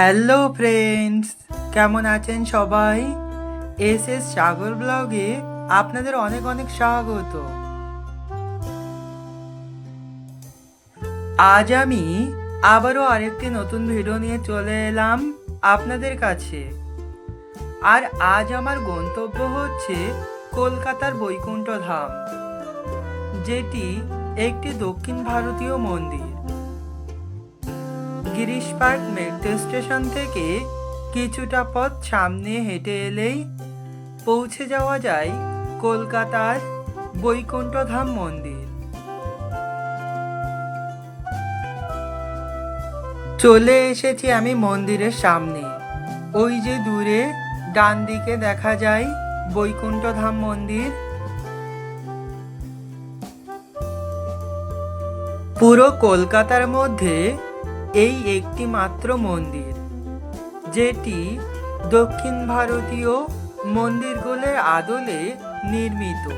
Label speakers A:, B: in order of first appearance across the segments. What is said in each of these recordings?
A: Hello friends কেমন আছেন সবাই? এস এস সাগর ব্লগে আপনাদের অনেক অনেক স্বাগত। আজ আমি আবারও আরেকটি নতুন ভিডিও নিয়ে চলে এলাম আপনাদের কাছে। আর আজ আমার গন্তব্য হচ্ছে কলকাতার বৈকুণ্ঠ ধাম যেটি একটি দক্ষিণ ভারতীয় মন্দির। গিরিশ পার্ক মেট্রো স্টেশন থেকে কিছুটা পথ সামনে হেঁটে এলেই পৌঁছে যাওয়া যায় কলকাতার বৈকুণ্ঠধাম মন্দির। চলে এসেছি আমি মন্দিরের সামনে। ওই যে দূরে ডান দিকে দেখা যায় বৈকুণ্ঠধাম মন্দির। পুরো কলকাতার মধ্যে এই একটি মাত্র মন্দির, যেটি দক্ষিণ ভারতীয় মন্দিরগুলোর আদলে নির্মিত।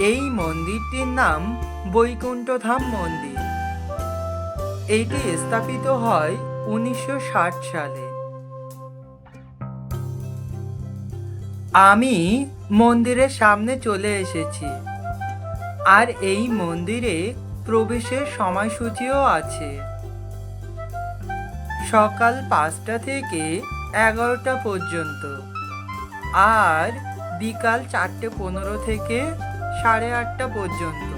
A: এই মন্দিরটির নাম বৈকুণ্ঠধাম মন্দির। এটি স্থাপিত হয় উনিশশো ষাট সালে। আমি মন্দিরের সামনে চলে এসেছি। আর এই মন্দিরে প্রবেশের সময়সূচিও আছে। সকাল পাঁচটা থেকে এগারোটা পর্যন্ত। আর বিকাল চারটে পনেরো থেকে সাড়ে আটটা পর্যন্ত।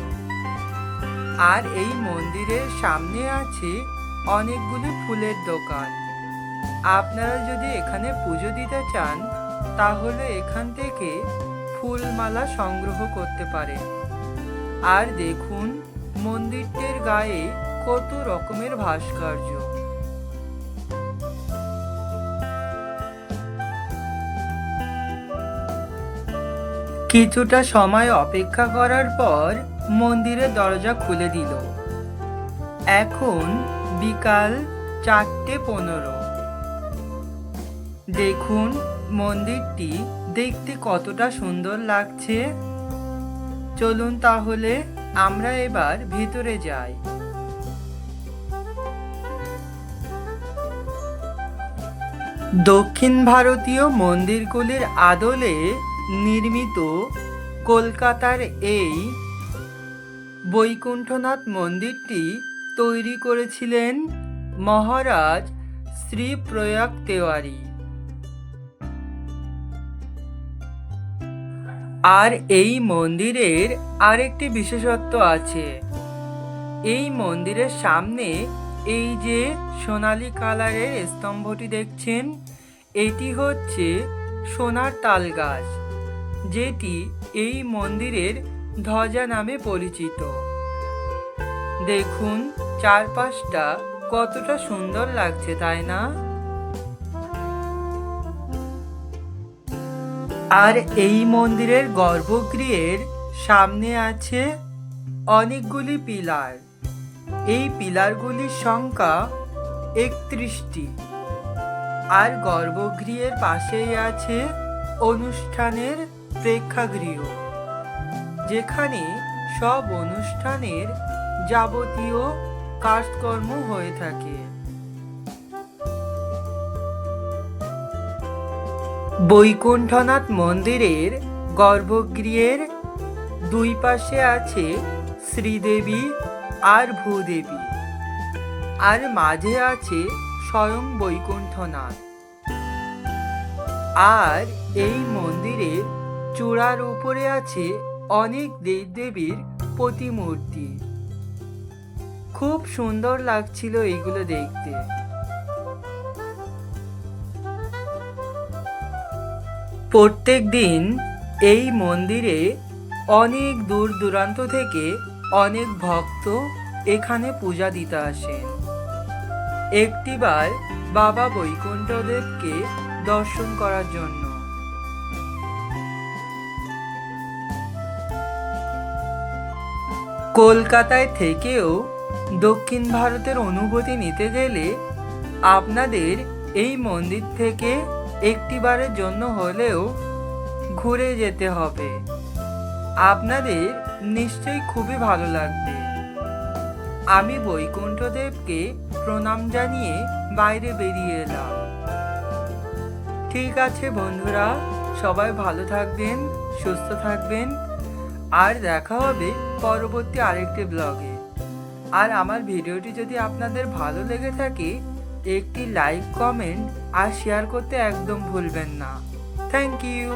A: আর এই মন্দিরের সামনে আছে অনেকগুলি ফুলের দোকান। আপনারা যদি এখানে পুজো দিতে চান, তাহলে এখান থেকে ফুলমালা সংগ্রহ করতে পারেন। আর দেখুন, মন্দিরটির গায়ে কত রকমের ভাস্কর্য। কিছুটা সময় অপেক্ষা করার পর মন্দিরের দরজা খুলে দিল। এখন বিকাল চারটে পনেরো। দেখুন, মন্দিরটি দেখতে কতটা সুন্দর লাগছে। চলুন তাহলে আমরা এবার ভিতরে যাই। দক্ষিণ ভারতীয় মন্দিরগুলির আদলে নির্মিত কলকাতার এই বৈকুণ্ঠনাথ মন্দিরটি তৈরি করেছিলেন মহারাজ শ্রী প্রয়াগ তেওয়ারি। আর এই মন্দিরের আরেকটি বিশেষত্ব আছে। এই মন্দিরের সামনে এই যে সোনালি কালারের স্তম্ভটি দেখছেন, এটি হচ্ছে সোনার তাল গাছ যেটি এই মন্দিরের ধ্বজা নামে পরিচিত। দেখুন, চারপাশটা কতটা সুন্দর লাগছে, তাই না? আর এই মন্দিরের গর্ভগৃহের সামনে আছে অনেকগুলি পিলার। এই পিলারগুলির সংখ্যা একত্রিশটি। আর গর্ভগৃহের পাশেই আছে অনুষ্ঠানের প্রেক্ষাগৃহ, যেখানে সব অনুষ্ঠানের যাবতীয় কাজকর্ম হয়ে থাকে। বৈকুণ্ঠনাথ মন্দিরের গর্ভগৃহের দুই পাশে আছে শ্রীদেবী আর ভূদেবী, আর মাঝে আছে স্বয়ং বৈকুণ্ঠনাথ। আর এই মন্দিরের চূড়ার উপরে আছে অনেক দেবদেবীর প্রতিমূর্তি। খুব সুন্দর লাগছিল এগুলো দেখতে। প্রত্যেক দিন এই মন্দিরে অনেক দূর দূরান্ত থেকে অনেক ভক্ত এখানে পূজা দিতে আসেন। একটিবার বাবা বৈকুণ্ঠদেবকে দর্শন করার জন্য কলকাতায় থেকেও দক্ষিণ ভারতের অনুভূতি নিতে গেলে আপনাদের এই মন্দির থেকে একটিবারের জন্য হলেও ঘুরে যেতে হবে। আপনাদের নিশ্চয়ই খুবই ভালো লাগবে। আমি বৈকুণ্ঠদেবকে প্রণাম জানিয়ে বাইরে বেরিয়ে এলাম। ঠিক আছে বন্ধুরা, সবাই ভালো থাকবেন, সুস্থ থাকবেন। আর দেখা হবে পরবর্তী আরেকটি ব্লগে আর আমার ভিডিওটি যদি আপনাদের ভালো লেগে থাকে, একটি লাইক কমেন্ট আর শেয়ার করতে একদম ভুলবেন না। Thank you